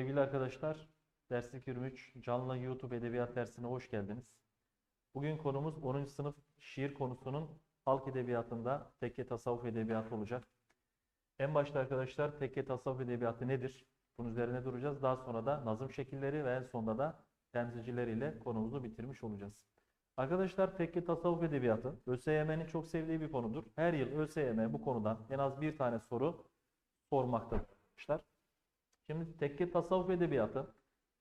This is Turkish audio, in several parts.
Sevgili arkadaşlar, Derslik 23 canlı YouTube Edebiyat dersine hoş geldiniz. Bugün konumuz 10. sınıf şiir konusunun halk edebiyatında tekke tasavvuf edebiyatı olacak. En başta arkadaşlar tekke tasavvuf edebiyatı nedir? Bunun üzerine duracağız. Daha sonra da nazım şekilleri ve en sonunda da temsilcileriyle konumuzu bitirmiş olacağız. Arkadaşlar tekke tasavvuf edebiyatı ÖSYM'nin çok sevdiği bir konudur. Her yıl ÖSYM bu konudan en az bir tane soru sormaktadır arkadaşlar. Şimdi tekke tasavvuf edebiyatı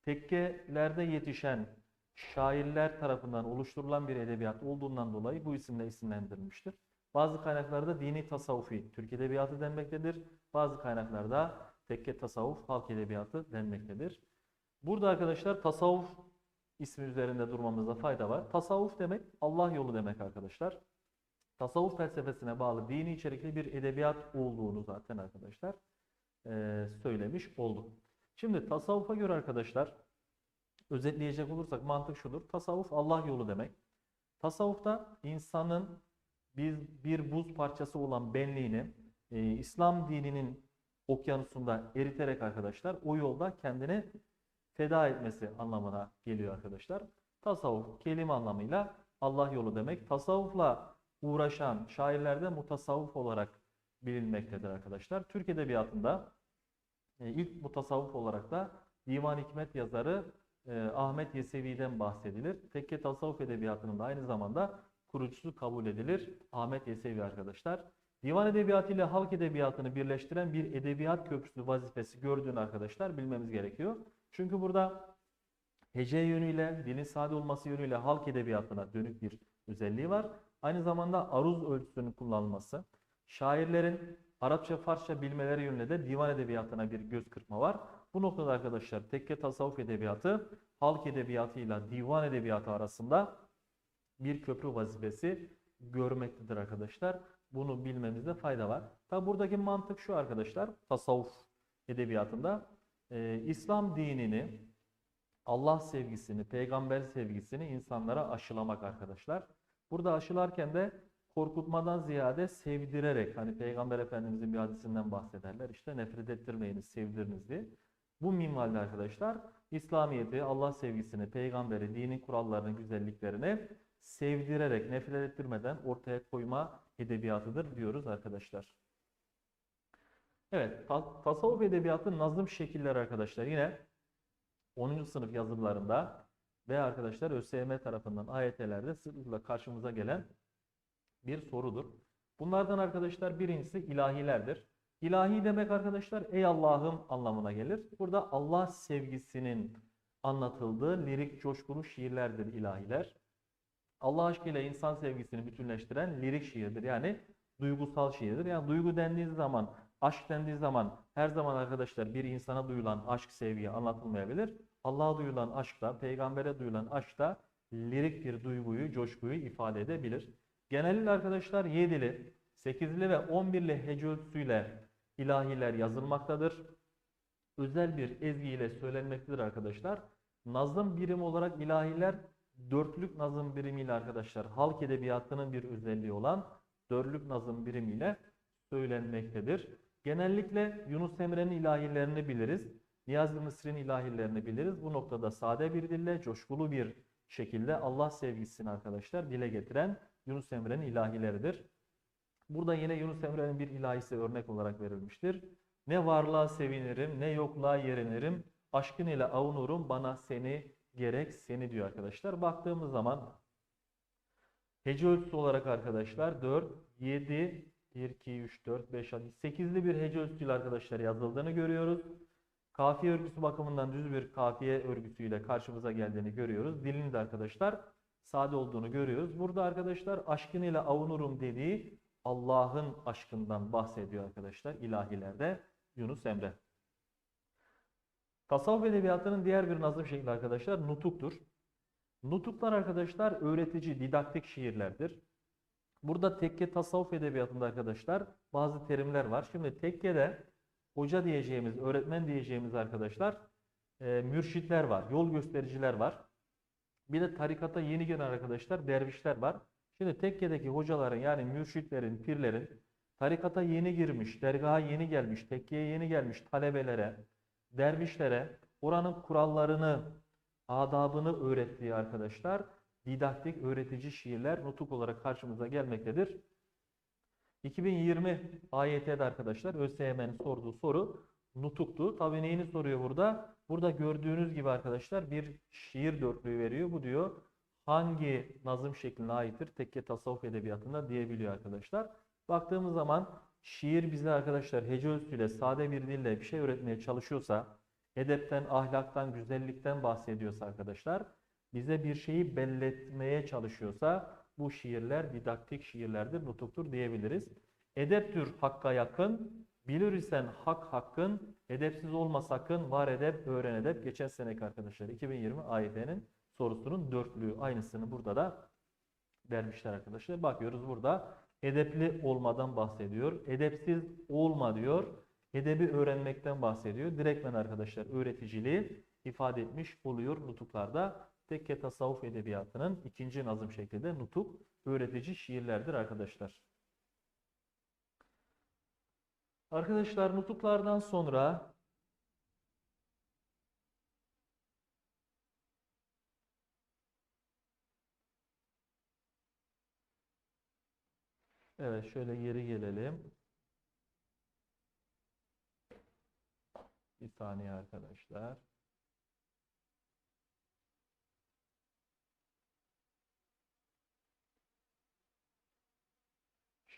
tekkelerde yetişen şairler tarafından oluşturulan bir edebiyat olduğundan dolayı bu isimle isimlendirilmiştir. Bazı kaynaklarda dini tasavvufi Türk edebiyatı denmektedir. Bazı kaynaklarda tekke tasavvuf halk edebiyatı denmektedir. Burada arkadaşlar tasavvuf ismi üzerinde durmamızda fayda var. Tasavvuf demek Allah yolu demek arkadaşlar. Tasavvuf felsefesine bağlı dini içerikli bir edebiyat olduğunu zaten arkadaşlar söylemiş olduk. Şimdi tasavvufa göre arkadaşlar özetleyecek olursak mantık şudur. Tasavvuf Allah yolu demek. Tasavvufta insanın biz bir buz parçası olan benliğini e, İslam dininin okyanusunda eriterek arkadaşlar o yolda kendini feda etmesi anlamına geliyor arkadaşlar. Tasavvuf kelime anlamıyla Allah yolu demek. Tasavvufla uğraşan şairlerde mutasavvuf olarak bilinmektedir arkadaşlar. Türk Edebiyatı'nda e, ilk mutasavvuf olarak da Divan Hikmet yazarı e, Ahmet Yesevi'den bahsedilir. Tekke Tasavvuf Edebiyatı'nın da aynı zamanda kurucusu kabul edilir. Ahmet Yesevi arkadaşlar. Divan Edebiyatı ile halk edebiyatını birleştiren bir edebiyat köprüsü vazifesi gördüğünü arkadaşlar bilmemiz gerekiyor. Çünkü burada hece yönüyle, dilin sade olması yönüyle halk edebiyatına dönük bir özelliği var. Aynı zamanda aruz ölçüsünün kullanılması, şairlerin Arapça, Farsça bilmeleri yönüyle de divan edebiyatına bir göz kırpma var. Bu noktada arkadaşlar tekke tasavvuf edebiyatı halk edebiyatıyla divan edebiyatı arasında bir köprü vazifesi görmektedir arkadaşlar. Bunu bilmemizde fayda var. Tabi buradaki mantık şu arkadaşlar. Tasavvuf edebiyatında e, İslam dinini, Allah sevgisini, peygamber sevgisini insanlara aşılamak arkadaşlar. Burada aşılarken de korkutmadan ziyade sevdirerek hani Peygamber Efendimizin bir hadisinden bahsederler. İşte nefret ettirmeyiniz, sevdiriniz diye. Bu minvalde arkadaşlar İslamiyet'i, Allah sevgisini, peygamberi, dinin kurallarını, güzelliklerini sevdirerek, nefret ettirmeden ortaya koyma edebiyatıdır diyoruz arkadaşlar. Evet, ta tasavvuf edebiyatı nazım şekilleri arkadaşlar. Yine 10. sınıf yazılarında ve arkadaşlar ÖSYM tarafından AYT'lerde sıklıkla karşımıza gelen bir sorudur. Bunlardan arkadaşlar birincisi ilahilerdir. İlahi demek arkadaşlar ey Allah'ım anlamına gelir. Burada Allah sevgisinin anlatıldığı lirik coşkulu şiirlerdir ilahiler. Allah aşkıyla insan sevgisini bütünleştiren lirik şiirdir. Yani duygusal şiirdir. Yani duygu dendiği zaman, aşk dendiği zaman her zaman arkadaşlar bir insana duyulan aşk, sevgi anlatılmayabilir. Allah'a duyulan aşk da, peygambere duyulan aşk da lirik bir duyguyu, coşkuyu ifade edebilir. Genellikle arkadaşlar 7'li, 8'li ve 11'li hece ölçüsüyle ilahiler yazılmaktadır. Özel bir ezgi ile söylenmektedir arkadaşlar. Nazım birimi olarak ilahiler dörtlük nazım birimiyle arkadaşlar halk edebiyatının bir özelliği olan dörtlük nazım birimiyle söylenmektedir. Genellikle Yunus Emre'nin ilahilerini biliriz. Niyazi Mısri'nin ilahilerini biliriz. Bu noktada sade bir dille, coşkulu bir şekilde Allah sevgisini arkadaşlar dile getiren Yunus Emre'nin ilahileridir. Burada yine Yunus Emre'nin bir ilahisi örnek olarak verilmiştir. Ne varlığa sevinirim, ne yokluğa yerinirim. Aşkın ile avunurum bana seni gerek seni diyor arkadaşlar. Baktığımız zaman hece ölçüsü olarak arkadaşlar 4, 7, 1, 2, 3, 4, 5, 6, 8'li bir hece ölçüsüyle arkadaşlar yazıldığını görüyoruz. Kafiye örgüsü bakımından düz bir kafiye örgüsüyle karşımıza geldiğini görüyoruz. Dilini de arkadaşlar sade olduğunu görüyoruz. Burada arkadaşlar aşkın ile avunurum dediği Allah'ın aşkından bahsediyor arkadaşlar ilahilerde Yunus Emre. Tasavvuf edebiyatının diğer bir nazım şekli arkadaşlar nutuktur. Nutuklar arkadaşlar öğretici, didaktik şiirlerdir. Burada tekke tasavvuf edebiyatında arkadaşlar bazı terimler var. Şimdi tekkede hoca diyeceğimiz, öğretmen diyeceğimiz arkadaşlar e, mürşitler var, yol göstericiler var. Bir de tarikata yeni gelen arkadaşlar dervişler var. Şimdi tekkedeki hocaların yani mürşitlerin, pirlerin tarikata yeni girmiş, dergaha yeni gelmiş, tekkeye yeni gelmiş talebelere dervişlere oranın kurallarını, adabını öğrettiği arkadaşlar didaktik öğretici şiirler nutuk olarak karşımıza gelmektedir. 2020 AYT'de arkadaşlar ÖSYM'nin sorduğu soru nutuktu. Tabii neyini soruyor burada? Burada gördüğünüz gibi arkadaşlar bir şiir dörtlüğü veriyor. Bu diyor hangi nazım şekline aittir? Tekke tasavvuf edebiyatında diyebiliyor arkadaşlar. Baktığımız zaman şiir bize arkadaşlar hece ölçüsüyle sade bir dille bir şey öğretmeye çalışıyorsa, edepten, ahlaktan, güzellikten bahsediyorsa arkadaşlar, bize bir şeyi belletmeye çalışıyorsa bu şiirler didaktik şiirlerdir, nutuktur diyebiliriz. Edeptür hakka yakın, bilir isen hak hakkın, edepsiz olma sakın, var edep, öğren edep. Geçen seneki arkadaşlar 2020 AYT'nin sorusunun dörtlüğü aynısını burada da vermişler arkadaşlar. Bakıyoruz burada edepli olmadan bahsediyor. Edepsiz olma diyor. Edebi öğrenmekten bahsediyor. Direktmen arkadaşlar öğreticiliği ifade etmiş oluyor nutuklarda. Tekke tasavvuf edebiyatının ikinci nazım şeklinde nutuk öğretici şiirlerdir arkadaşlar. Arkadaşlar nutuklardan sonra Evet şöyle geri gelelim. Bir saniye arkadaşlar.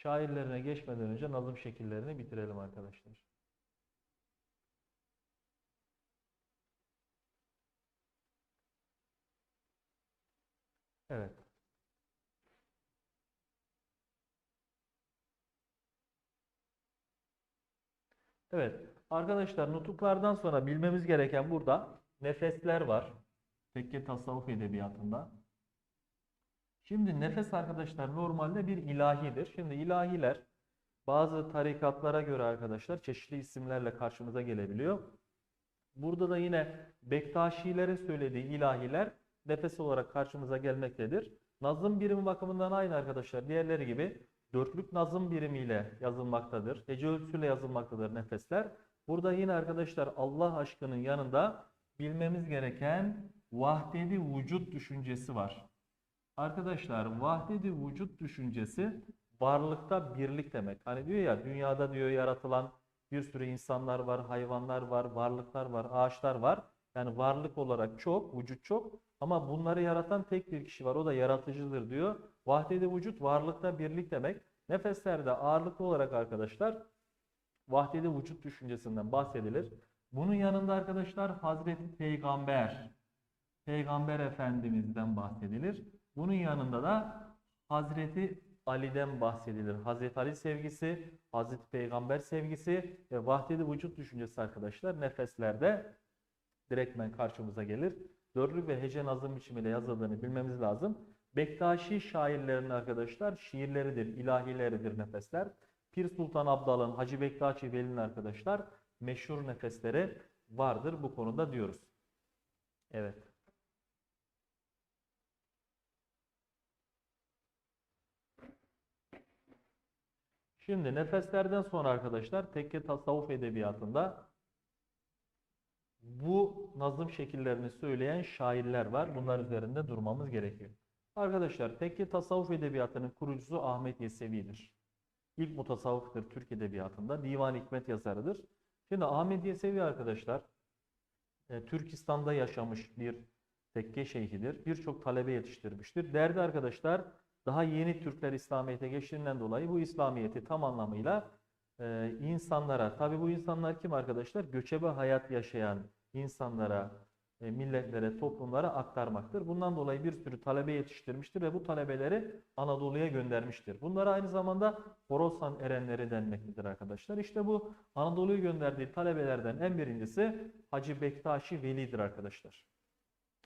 Şairlerine geçmeden önce nazım şekillerini bitirelim arkadaşlar. Evet. Evet. Arkadaşlar nutuklardan sonra bilmemiz gereken burada nefesler var. Tekke tasavvuf edebiyatında. Şimdi nefes arkadaşlar normalde bir ilahidir. Şimdi ilahiler bazı tarikatlara göre arkadaşlar çeşitli isimlerle karşımıza gelebiliyor. Burada da yine Bektaşilere söylediği ilahiler nefes olarak karşımıza gelmektedir. Nazım birimi bakımından aynı arkadaşlar. Diğerleri gibi dörtlük nazım birimiyle yazılmaktadır. Hece ölçüsüyle yazılmaktadır nefesler. Burada yine arkadaşlar Allah aşkının yanında bilmemiz gereken vahdedi vücut düşüncesi var. Arkadaşlar vahdedi vücut düşüncesi varlıkta birlik demek. Hani diyor ya dünyada diyor yaratılan bir sürü insanlar var, hayvanlar var, varlıklar var, ağaçlar var. Yani varlık olarak çok, vücut çok ama bunları yaratan tek bir kişi var. O da yaratıcıdır diyor. Vahdedi vücut varlıkta birlik demek. Nefeslerde ağırlıklı olarak arkadaşlar vahdedi vücut düşüncesinden bahsedilir. Bunun yanında arkadaşlar Hazreti Peygamber, Peygamber Efendimiz'den bahsedilir. Bunun yanında da Hazreti Ali'den bahsedilir. Hazreti Ali sevgisi, Hazreti Peygamber sevgisi ve vahdedi vücut düşüncesi arkadaşlar nefeslerde direktmen karşımıza gelir. Dörlü ve hece nazım biçimiyle yazıldığını bilmemiz lazım. Bektaşi şairlerin arkadaşlar şiirleridir, ilahileridir nefesler. Pir Sultan Abdal'ın, Hacı Bektaşi Veli'nin arkadaşlar meşhur nefesleri vardır bu konuda diyoruz. Evet. Şimdi nefeslerden sonra arkadaşlar tekke tasavvuf edebiyatında bu nazım şekillerini söyleyen şairler var. Bunlar üzerinde durmamız gerekiyor. Arkadaşlar tekke tasavvuf edebiyatının kurucusu Ahmet Yesevi'dir. İlk mutasavvıftır Türk edebiyatında. Divan Hikmet yazarıdır. Şimdi Ahmet Yesevi arkadaşlar e, Türkistan'da yaşamış bir tekke şeyhidir. Birçok talebe yetiştirmiştir. Derdi arkadaşlar daha yeni Türkler İslamiyet'e geçtiğinden dolayı bu İslamiyet'i tam anlamıyla e, insanlara, tabi bu insanlar kim arkadaşlar? Göçebe hayat yaşayan insanlara, e, milletlere, toplumlara aktarmaktır. Bundan dolayı bir sürü talebe yetiştirmiştir ve bu talebeleri Anadolu'ya göndermiştir. Bunlara aynı zamanda Horasan erenleri denmektedir arkadaşlar. İşte bu Anadolu'ya gönderdiği talebelerden en birincisi Hacı Bektaşi Veli'dir arkadaşlar.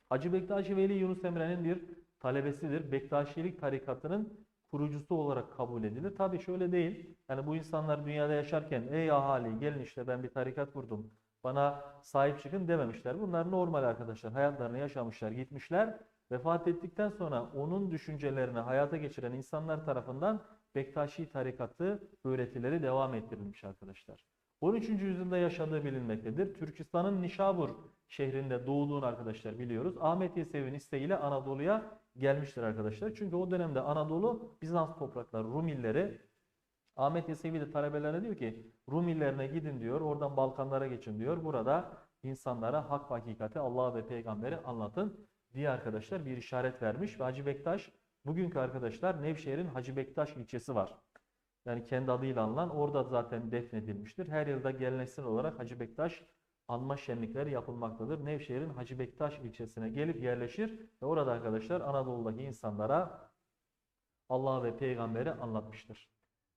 Hacı Bektaşi Veli Yunus Emre'nin bir talebesidir. Bektaşilik tarikatının kurucusu olarak kabul edilir. Tabii şöyle değil. Yani bu insanlar dünyada yaşarken ey ahali gelin işte ben bir tarikat kurdum. Bana sahip çıkın dememişler. Bunlar normal arkadaşlar. Hayatlarını yaşamışlar, gitmişler. Vefat ettikten sonra onun düşüncelerini hayata geçiren insanlar tarafından Bektaşi tarikatı öğretileri devam ettirilmiş arkadaşlar. 13. yüzyılda yaşadığı bilinmektedir. Türkistan'ın Nişabur şehrinde doğduğunu arkadaşlar biliyoruz. Ahmet Yesevi'nin isteğiyle Anadolu'ya gelmiştir arkadaşlar. Çünkü o dönemde Anadolu Bizans toprakları, Rum illeri Ahmet Yesevi de talebelerine diyor ki Rum illerine gidin diyor. Oradan Balkanlara geçin diyor. Burada insanlara hak hakikati Allah ve peygamberi anlatın diye arkadaşlar bir işaret vermiş. Ve Hacı Bektaş bugünkü arkadaşlar Nevşehir'in Hacı Bektaş ilçesi var. Yani kendi adıyla anılan orada zaten defnedilmiştir. Her yılda geleneksel olarak Hacı Bektaş anma şenlikleri yapılmaktadır. Nevşehir'in Hacı Bektaş ilçesine gelip yerleşir ve orada arkadaşlar Anadolu'daki insanlara Allah ve peygamberi anlatmıştır.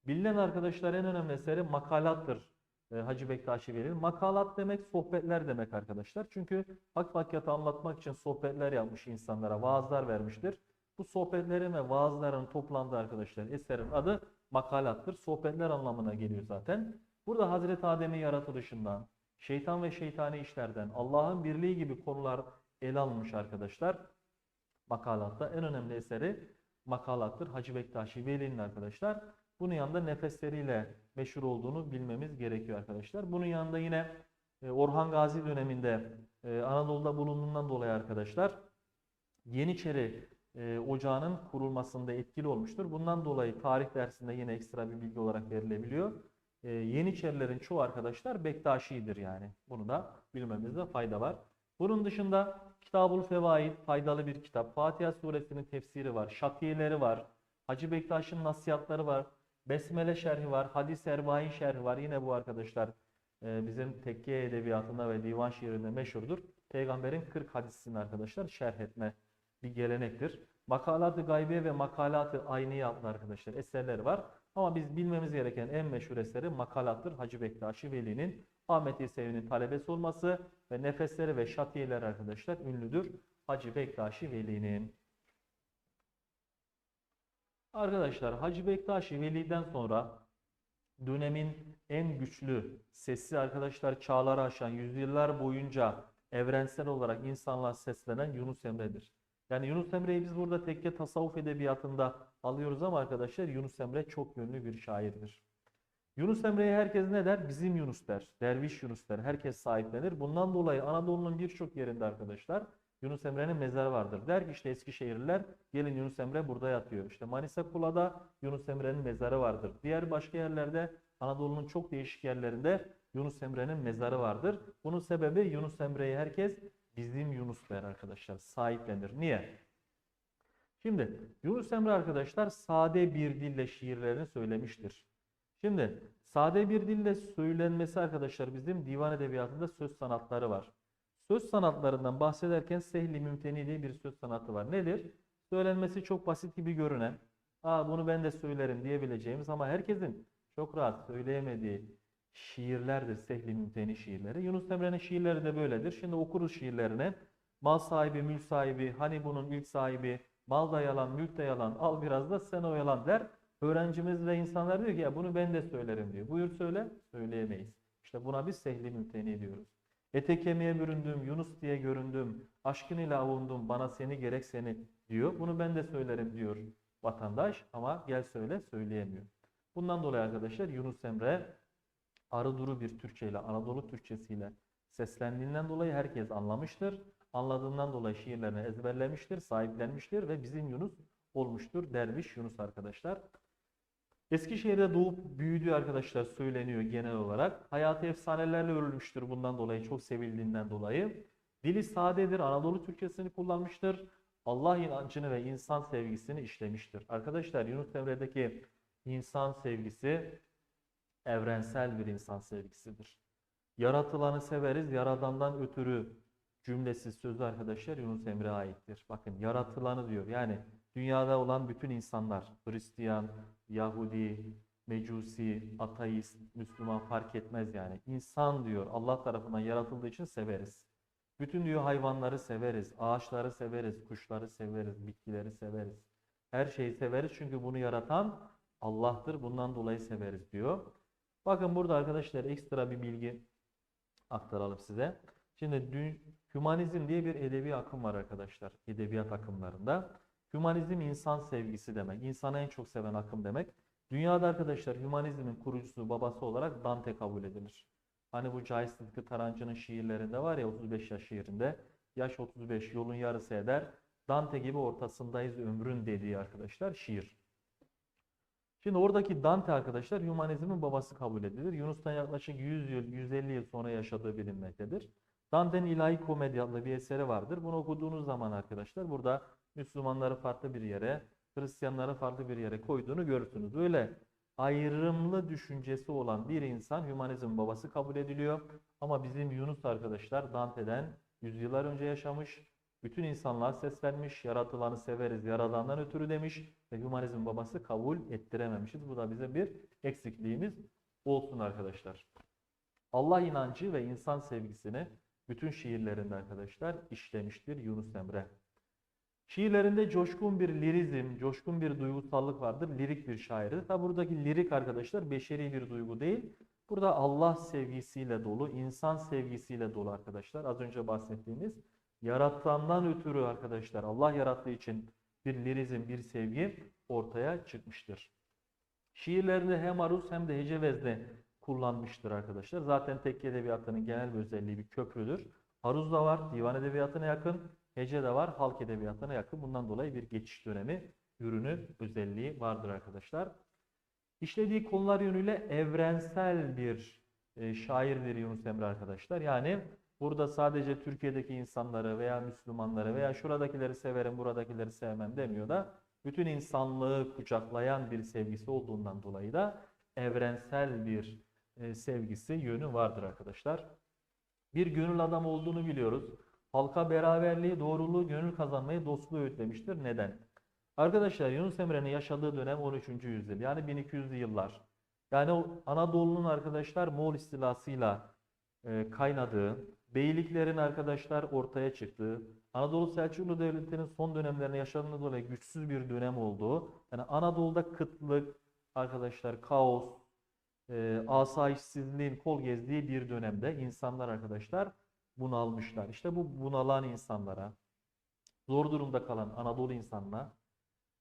Bilinen arkadaşlar en önemli eseri makalattır. e, Hacı Bektaşi Veli'nin. Makalat demek sohbetler demek arkadaşlar. Çünkü hak hakikati anlatmak için sohbetler yapmış insanlara, vaazlar vermiştir. Bu sohbetlerin ve vaazların toplandığı arkadaşlar eserin adı makalattır. Sohbetler anlamına geliyor zaten. Burada Hazreti Adem'in yaratılışından, şeytan ve şeytani işlerden, Allah'ın birliği gibi konular ele alınmış arkadaşlar. Makalatta en önemli eseri makalattır. Hacı Bektaşi Veli'nin arkadaşlar. Bunun yanında nefesleriyle meşhur olduğunu bilmemiz gerekiyor arkadaşlar. Bunun yanında yine e, Orhan Gazi döneminde e, Anadolu'da bulunduğundan dolayı arkadaşlar Yeniçeri e, Ocağı'nın kurulmasında etkili olmuştur. Bundan dolayı tarih dersinde yine ekstra bir bilgi olarak verilebiliyor. E, Yeniçerilerin çoğu arkadaşlar Bektaşi'dir yani. Bunu da bilmemizde fayda var. Bunun dışında Kitabul Fevaid faydalı bir kitap. Fatiha suresinin tefsiri var. Şatiyeleri var. Hacı Bektaş'ın nasihatları var. Besmele şerhi var. Hadis Erbain şerhi var. Yine bu arkadaşlar e, bizim tekke edebiyatında ve divan şiirinde meşhurdur. Peygamberin 40 hadisini arkadaşlar şerh etme bir gelenektir. Makalat-ı Gaybiye ve Makalat-ı Ayniye adlı arkadaşlar eserleri var. Ama biz bilmemiz gereken en meşhur eseri makalattır. Hacı Bektaşi Veli'nin Ahmet Yesevi'nin talebesi olması ve nefesleri ve şatiyeleri arkadaşlar ünlüdür. Hacı Bektaşi Veli'nin. Arkadaşlar Hacı Bektaşi Veli'den sonra dönemin en güçlü sesi arkadaşlar çağları aşan yüzyıllar boyunca evrensel olarak insanlığa seslenen Yunus Emre'dir. Yani Yunus Emre'yi biz burada tekke tasavvuf edebiyatında alıyoruz ama arkadaşlar Yunus Emre çok yönlü bir şairdir. Yunus Emre'ye herkes ne der? Bizim Yunus der. Derviş Yunus der. Herkes sahiplenir. Bundan dolayı Anadolu'nun birçok yerinde arkadaşlar Yunus Emre'nin mezarı vardır. Der ki işte Eskişehirliler gelin Yunus Emre burada yatıyor. İşte Manisa Kula'da Yunus Emre'nin mezarı vardır. Diğer başka yerlerde Anadolu'nun çok değişik yerlerinde Yunus Emre'nin mezarı vardır. Bunun sebebi Yunus Emre'yi herkes bizim Yunus der arkadaşlar. Sahiplenir. Niye? Şimdi Yunus Emre arkadaşlar sade bir dille şiirlerini söylemiştir. Şimdi sade bir dille söylenmesi arkadaşlar bizim divan edebiyatında söz sanatları var. Söz sanatlarından bahsederken sehli mümteni diye bir söz sanatı var. Nedir? Söylenmesi çok basit gibi görünen, Aa, bunu ben de söylerim diyebileceğimiz ama herkesin çok rahat söyleyemediği şiirlerdir sehli mümteni şiirleri. Yunus Emre'nin şiirleri de böyledir. Şimdi okuruz şiirlerini. Mal sahibi, mülk sahibi, hani bunun ilk sahibi, mal da yalan, mülk de yalan, al biraz da sen oyalan der. Öğrencimiz ve insanlar diyor ki ya bunu ben de söylerim diyor. Buyur söyle, söyleyemeyiz. İşte buna biz sehli mümteni diyoruz. Ete kemiğe büründüm, Yunus diye göründüm, aşkın ile avundum, bana seni gerek seni diyor. Bunu ben de söylerim diyor vatandaş ama gel söyle söyleyemiyor. Bundan dolayı arkadaşlar Yunus Emre arı duru bir Türkçe ile Anadolu Türkçesiyle seslendiğinden dolayı herkes anlamıştır. Anladığından dolayı şiirlerini ezberlemiştir, sahiplenmiştir ve bizim Yunus olmuştur. Derviş Yunus arkadaşlar. Eskişehir'de doğup büyüdüğü arkadaşlar söyleniyor genel olarak. Hayatı efsanelerle örülmüştür bundan dolayı, çok sevildiğinden dolayı. Dili sadedir, Anadolu Türkçesini kullanmıştır. Allah inancını ve insan sevgisini işlemiştir. Arkadaşlar Yunus Emre'deki insan sevgisi evrensel bir insan sevgisidir. Yaratılanı severiz, yaradandan ötürü cümlesi sözü arkadaşlar Yunus Emre'ye aittir. Bakın yaratılanı diyor. Yani dünyada olan bütün insanlar, Hristiyan, Yahudi, Mecusi, ateist, Müslüman fark etmez yani. İnsan diyor Allah tarafından yaratıldığı için severiz. Bütün diyor hayvanları severiz, ağaçları severiz, kuşları severiz, bitkileri severiz. Her şeyi severiz çünkü bunu yaratan Allah'tır. Bundan dolayı severiz diyor. Bakın burada arkadaşlar ekstra bir bilgi aktaralım size. Şimdi hümanizm diye bir edebi akım var arkadaşlar. Edebiyat akımlarında. Hümanizm insan sevgisi demek. İnsanı en çok seven akım demek. Dünyada arkadaşlar hümanizmin kurucusu babası olarak Dante kabul edilir. Hani bu Cahit Sıtkı Tarancı'nın şiirlerinde var ya 35 yaş şiirinde. Yaş 35 yolun yarısı eder. Dante gibi ortasındayız ömrün dediği arkadaşlar şiir. Şimdi oradaki Dante arkadaşlar hümanizmin babası kabul edilir. Yunus'tan yaklaşık 100 yıl, 150 yıl sonra yaşadığı bilinmektedir. Dante'nin İlahi Komedi adlı bir eseri vardır. Bunu okuduğunuz zaman arkadaşlar burada Müslümanları farklı bir yere, Hristiyanları farklı bir yere koyduğunu görürsünüz. Böyle ayrımlı düşüncesi olan bir insan hümanizm babası kabul ediliyor. Ama bizim Yunus arkadaşlar Dante'den yüzyıllar önce yaşamış, bütün insanlığa ses vermiş, yaratılanı severiz, yaradandan ötürü demiş ve hümanizm babası kabul ettirememişiz. Bu da bize bir eksikliğimiz olsun arkadaşlar. Allah inancı ve insan sevgisini bütün şiirlerinde arkadaşlar işlemiştir Yunus Emre. Şiirlerinde coşkun bir lirizm, coşkun bir duygusallık vardır. Lirik bir şairdir. Tabi buradaki lirik arkadaşlar beşeri bir duygu değil. Burada Allah sevgisiyle dolu, insan sevgisiyle dolu arkadaşlar. Az önce bahsettiğimiz yaratandan ötürü arkadaşlar Allah yarattığı için bir lirizm, bir sevgi ortaya çıkmıştır. Şiirlerinde hem aruz hem de hece vezne kullanmıştır arkadaşlar. Zaten tekke edebiyatının genel bir özelliği bir köprüdür. Aruz da var, divan edebiyatına yakın. Hece de var, halk edebiyatına yakın. Bundan dolayı bir geçiş dönemi ürünü özelliği vardır arkadaşlar. İşlediği konular yönüyle evrensel bir e, şairdir Yunus Emre arkadaşlar. Yani burada sadece Türkiye'deki insanları veya Müslümanları veya şuradakileri severim, buradakileri sevmem demiyor da bütün insanlığı kucaklayan bir sevgisi olduğundan dolayı da evrensel bir e, sevgisi, yönü vardır arkadaşlar. Bir gönül adam olduğunu biliyoruz. Halka beraberliği, doğruluğu, gönül kazanmayı, dostluğu öğütlemiştir. Neden? Arkadaşlar Yunus Emre'nin yaşadığı dönem 13. yüzyıl yani 1200'lü yıllar. Yani Anadolu'nun arkadaşlar Moğol istilasıyla e, kaynadığı, beyliklerin arkadaşlar ortaya çıktığı, Anadolu Selçuklu Devleti'nin son dönemlerinde yaşadığına dolayı güçsüz bir dönem olduğu, yani Anadolu'da kıtlık, arkadaşlar kaos, e, asayişsizliğin kol gezdiği bir dönemde insanlar arkadaşlar bunalmışlar. İşte bu bunalan insanlara, zor durumda kalan Anadolu insanına,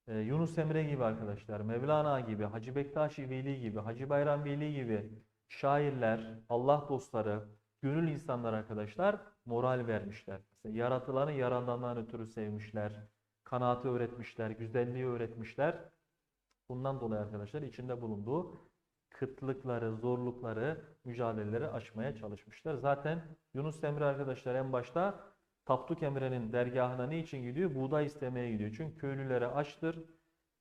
e, Yunus Emre gibi arkadaşlar, Mevlana gibi, Hacı Bektaşi Veli gibi, Hacı Bayram Veli gibi şairler, Allah dostları, gönül insanlar arkadaşlar moral vermişler. Mesela yaratılanı yaradandan ötürü sevmişler, kanaati öğretmişler, güzelliği öğretmişler. Bundan dolayı arkadaşlar içinde bulunduğu kıtlıkları, zorlukları, mücadeleleri aşmaya çalışmışlar. Zaten Yunus Emre arkadaşlar en başta Tapduk Emre'nin dergahına ne için gidiyor? Buğday istemeye gidiyor. Çünkü köylülere açtır,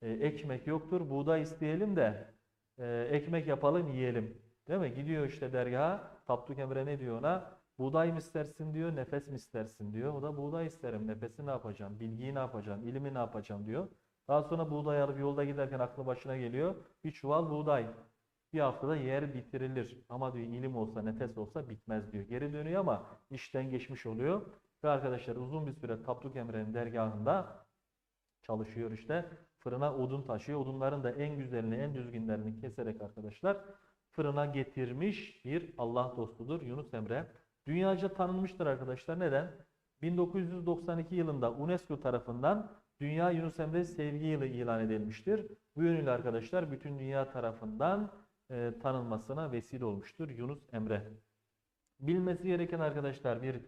e, ekmek yoktur, buğday isteyelim de e, ekmek yapalım yiyelim. Değil mi? Gidiyor işte dergaha, Tapduk Emre ne diyor ona? Buğday mı istersin diyor, nefes mi istersin diyor. O da buğday isterim, nefesi ne yapacağım, bilgiyi ne yapacağım, ilimi ne yapacağım diyor. Daha sonra buğday alıp yolda giderken aklı başına geliyor. Bir çuval buğday. Bir haftada yer bitirilir. Ama diyor ilim olsa, nefes olsa bitmez diyor. Geri dönüyor ama işten geçmiş oluyor. Ve arkadaşlar uzun bir süre Tapduk Emre'nin dergahında çalışıyor işte. Fırına odun taşıyor. Odunların da en güzelini, en düzgünlerini keserek arkadaşlar fırına getirmiş bir Allah dostudur Yunus Emre. Dünyaca tanınmıştır arkadaşlar. Neden? 1992 yılında UNESCO tarafından Dünya Yunus Emre Sevgi Yılı ilan edilmiştir. Bu yönüyle arkadaşlar bütün dünya tarafından e, tanınmasına vesile olmuştur Yunus Emre. Bilmesi gereken arkadaşlar bir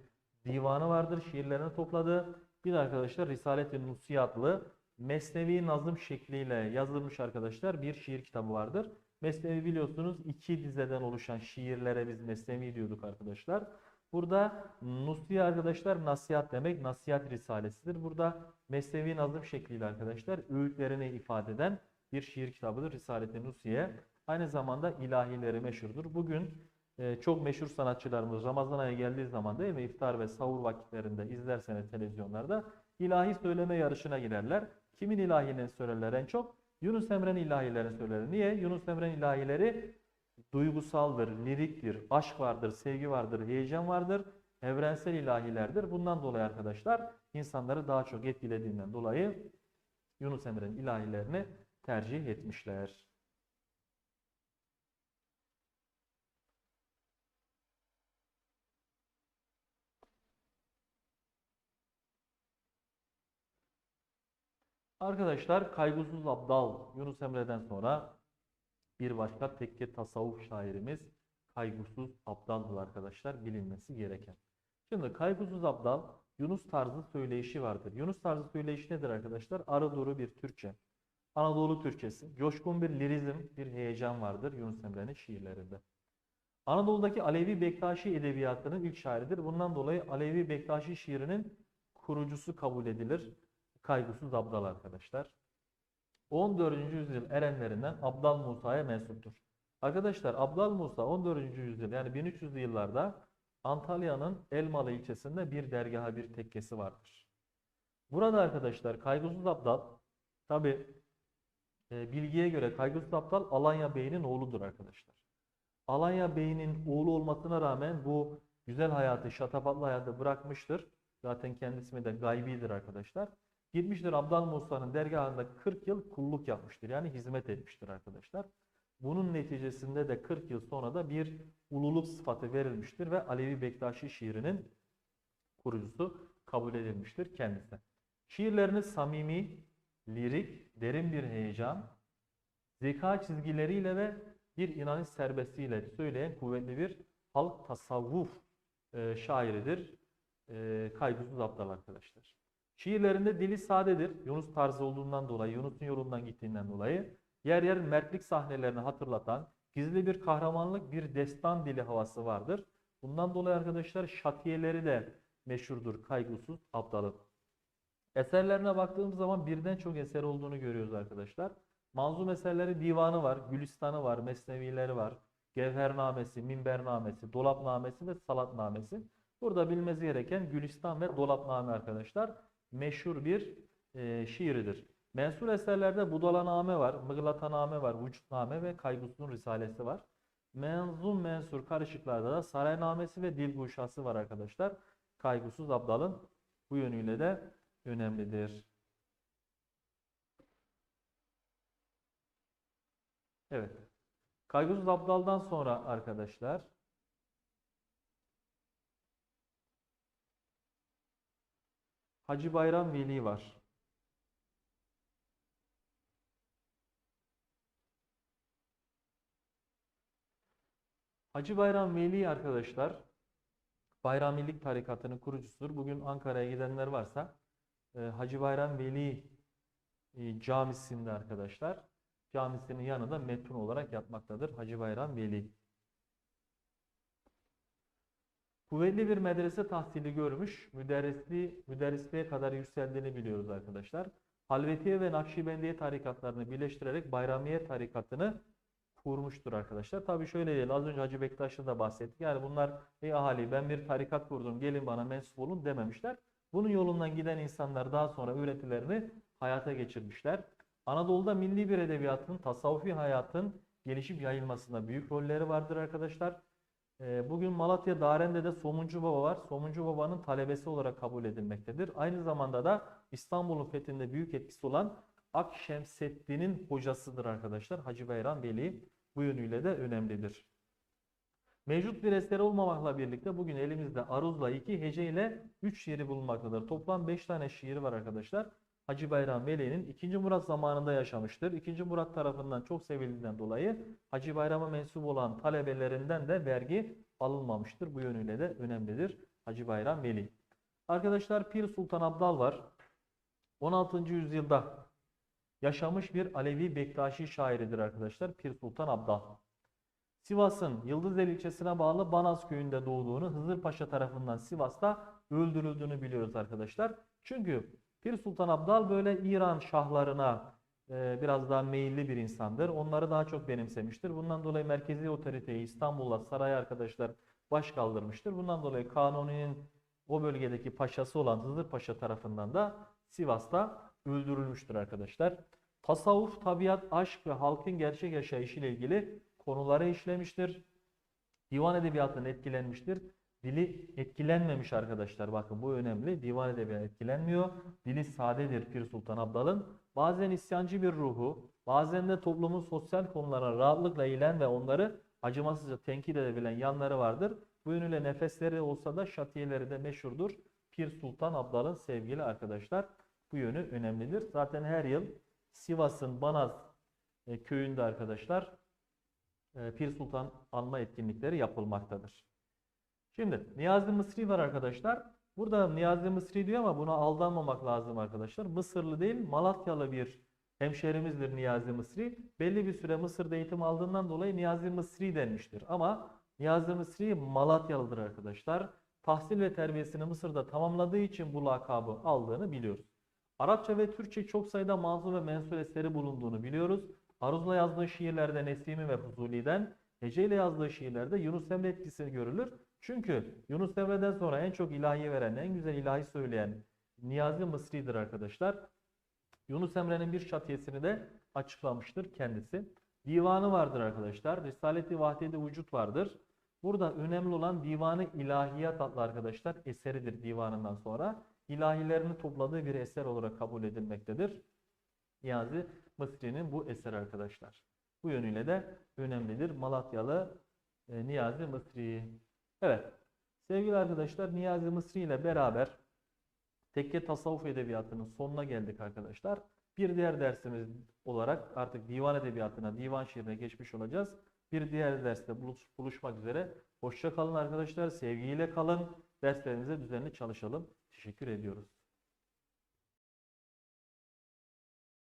divanı vardır. Şiirlerini topladı. Bir de arkadaşlar Risalet-i adlı Mesnevi nazım şekliyle yazılmış arkadaşlar bir şiir kitabı vardır. Mesnevi biliyorsunuz iki dizeden oluşan şiirlere biz Mesnevi diyorduk arkadaşlar. Burada Nusiye arkadaşlar nasihat demek. Nasihat risalesidir. Burada Mesnevi nazım şekliyle arkadaşlar öğütlerini ifade eden bir şiir kitabıdır Risalet-i Nusiye. Aynı zamanda ilahileri meşhurdur. Bugün e, çok meşhur sanatçılarımız Ramazan ayı geldiği zaman değil mi iftar ve sahur vakitlerinde izlerseniz televizyonlarda ilahi söyleme yarışına girerler. Kimin ilahini söylerler en çok? Yunus Emre'nin ilahilerini söylerler. Niye? Yunus Emre'nin ilahileri duygusaldır, liriktir, aşk vardır, sevgi vardır, heyecan vardır, evrensel ilahilerdir. Bundan dolayı arkadaşlar insanları daha çok etkilediğinden dolayı Yunus Emre'nin ilahilerini tercih etmişler. Arkadaşlar Kaygısız Abdal Yunus Emre'den sonra Bir başka tekke tasavvuf şairimiz Kaygusuz Abdal'dır arkadaşlar bilinmesi gereken. Şimdi Kaygusuz Abdal Yunus tarzı söyleyişi vardır. Yunus tarzı söyleyişi nedir arkadaşlar? Arı duru bir Türkçe. Anadolu Türkçesi. Coşkun bir lirizm, bir heyecan vardır Yunus Emre'nin şiirlerinde. Anadolu'daki Alevi Bektaşi edebiyatının ilk şairidir. Bundan dolayı Alevi Bektaşi şiirinin kurucusu kabul edilir. Kaygısız Abdal arkadaşlar. 14. yüzyıl erenlerinden Abdal Musa'ya mensuptur. Arkadaşlar Abdal Musa 14. yüzyıl yani 1300'lü yıllarda Antalya'nın Elmalı ilçesinde bir dergaha bir tekkesi vardır. Burada arkadaşlar Kaygısız Abdal tabi bilgiye göre Kaygısız Abdal Alanya Bey'inin oğludur arkadaşlar. Alanya Bey'inin oğlu olmasına rağmen bu güzel hayatı, şatafatlı hayatı bırakmıştır. Zaten kendisi de gaybidir arkadaşlar. Gitmiştir Abdal Musa'nın dergahında 40 yıl kulluk yapmıştır. Yani hizmet etmiştir arkadaşlar. Bunun neticesinde de 40 yıl sonra da bir ululuk sıfatı verilmiştir ve Alevi Bektaşi şiirinin kurucusu kabul edilmiştir kendisi. Şiirlerini samimi, lirik, derin bir heyecan, zeka çizgileriyle ve bir inanış serbestliğiyle söyleyen kuvvetli bir halk tasavvuf e, şairidir. E, Kaygısız Abdal arkadaşlar. Şiirlerinde dili sadedir. Yunus tarzı olduğundan dolayı, Yunus'un yolundan gittiğinden dolayı yer yer mertlik sahnelerini hatırlatan gizli bir kahramanlık, bir destan dili havası vardır. Bundan dolayı arkadaşlar şatiyeleri de meşhurdur Kaygısız Abdal'ın. Eserlerine baktığımız zaman birden çok eser olduğunu görüyoruz arkadaşlar. Manzum eserleri divanı var, Gülistanı var, Mesnevileri var, Gevhernamesi, Minbernamesi, Dolapnamesi ve Salatnamesi. Burada bilmesi gereken Gülistan ve Dolapname arkadaşlar meşhur bir e, şiiridir. Mensur eserlerde Budalaname var, Mıglataname var, Vücutname ve Kaygusuz'un Risalesi var. Menzum mensur karışıklarda da Saraynamesi ve Dilguşası var arkadaşlar. Kaygusuz Abdal'ın bu yönüyle de önemlidir. Evet. Kaygısız Abdal'dan sonra arkadaşlar Hacı Bayram Veli var. Hacı Bayram Veli arkadaşlar Bayramilik tarikatının kurucusudur. Bugün Ankara'ya gidenler varsa e, Hacı Bayram Veli e, camisinde arkadaşlar camisinin yanında metun olarak yatmaktadır Hacı Bayram Veli. Kuvvetli bir medrese tahsili görmüş, müderrisliği, müderrisliğe kadar yükseldiğini biliyoruz arkadaşlar. Halvetiye ve Nakşibendiye tarikatlarını birleştirerek Bayramiye tarikatını kurmuştur arkadaşlar. Tabi şöyle değil, az önce Hacı Bektaş'ta da bahsettik. Yani bunlar ey ahali ben bir tarikat kurdum gelin bana mensup olun dememişler. Bunun yolundan giden insanlar daha sonra öğretilerini hayata geçirmişler. Anadolu'da milli bir edebiyatın, tasavvufi hayatın gelişip yayılmasında büyük rolleri vardır arkadaşlar. Ee, bugün Malatya Darende'de Somuncu Baba var. Somuncu Baba'nın talebesi olarak kabul edilmektedir. Aynı zamanda da İstanbul'un fethinde büyük etkisi olan Akşemseddin'in hocasıdır arkadaşlar. Hacı Bayram Veli bu yönüyle de önemlidir. Mevcut bir eser olmamakla birlikte bugün elimizde aruzla 2 hece ile 3 şiiri bulunmaktadır. Toplam 5 tane şiiri var arkadaşlar. Hacı Bayram Veli'nin 2. Murat zamanında yaşamıştır. 2. Murat tarafından çok sevildiğinden dolayı Hacı Bayram'a mensup olan talebelerinden de vergi alınmamıştır. Bu yönüyle de önemlidir Hacı Bayram Veli. Arkadaşlar Pir Sultan Abdal var. 16. yüzyılda yaşamış bir Alevi Bektaşi şairidir arkadaşlar. Pir Sultan Abdal. Sivas'ın Yıldızeli ilçesine bağlı Banaz köyünde doğduğunu, Hızır Paşa tarafından Sivas'ta öldürüldüğünü biliyoruz arkadaşlar. Çünkü Pir Sultan Abdal böyle İran şahlarına e, biraz daha meyilli bir insandır. Onları daha çok benimsemiştir. Bundan dolayı merkezi otoriteyi İstanbul'a saray arkadaşlar baş kaldırmıştır. Bundan dolayı Kanuni'nin o bölgedeki paşası olan Hızır Paşa tarafından da Sivas'ta öldürülmüştür arkadaşlar. Tasavvuf, tabiat, aşk ve halkın gerçek yaşayışı ile ilgili konuları işlemiştir. Divan edebiyatından etkilenmiştir. Dili etkilenmemiş arkadaşlar. Bakın bu önemli. Divan edebiyatı etkilenmiyor. Dili sadedir Pir Sultan Abdal'ın. Bazen isyancı bir ruhu, bazen de toplumun sosyal konulara rahatlıkla eğilen ve onları acımasızca tenkit edebilen yanları vardır. Bu yönüyle nefesleri olsa da şatiyeleri de meşhurdur. Pir Sultan Abdal'ın sevgili arkadaşlar. Bu yönü önemlidir. Zaten her yıl Sivas'ın Banaz e, köyünde arkadaşlar e, Pir Sultan anma etkinlikleri yapılmaktadır. Şimdi Niyazi Mısri var arkadaşlar. Burada Niyazi Mısri diyor ama buna aldanmamak lazım arkadaşlar. Mısırlı değil Malatyalı bir hemşehrimizdir Niyazi Mısri. Belli bir süre Mısır'da eğitim aldığından dolayı Niyazi Mısri denmiştir. Ama Niyazi Mısri Malatyalıdır arkadaşlar. Tahsil ve terbiyesini Mısır'da tamamladığı için bu lakabı aldığını biliyoruz. Arapça ve Türkçe çok sayıda manzum ve mensul eseri bulunduğunu biliyoruz. Aruz'la yazdığı şiirlerde Nesimi ve Fuzuli'den, Hece ile yazdığı şiirlerde Yunus Emre etkisi görülür. Çünkü Yunus Emre'den sonra en çok ilahi veren, en güzel ilahi söyleyen Niyazi Mısri'dir arkadaşlar. Yunus Emre'nin bir şatiyesini de açıklamıştır kendisi. Divanı vardır arkadaşlar. Risaleti Vahdedi Vücut vardır. Burada önemli olan Divanı İlahiyat adlı arkadaşlar eseridir divanından sonra. İlahilerini topladığı bir eser olarak kabul edilmektedir. Niyazi Mısri'nin bu eseri arkadaşlar. Bu yönüyle de önemlidir. Malatyalı e, Niyazi Mısri. Evet. Sevgili arkadaşlar Niyazi Mısri ile beraber Tekke Tasavvuf Edebiyatı'nın sonuna geldik arkadaşlar. Bir diğer dersimiz olarak artık divan edebiyatına, divan şiirine geçmiş olacağız. Bir diğer derste buluş- buluşmak üzere. Hoşça kalın arkadaşlar. Sevgiyle kalın. Derslerimize düzenli çalışalım. Teşekkür ediyoruz.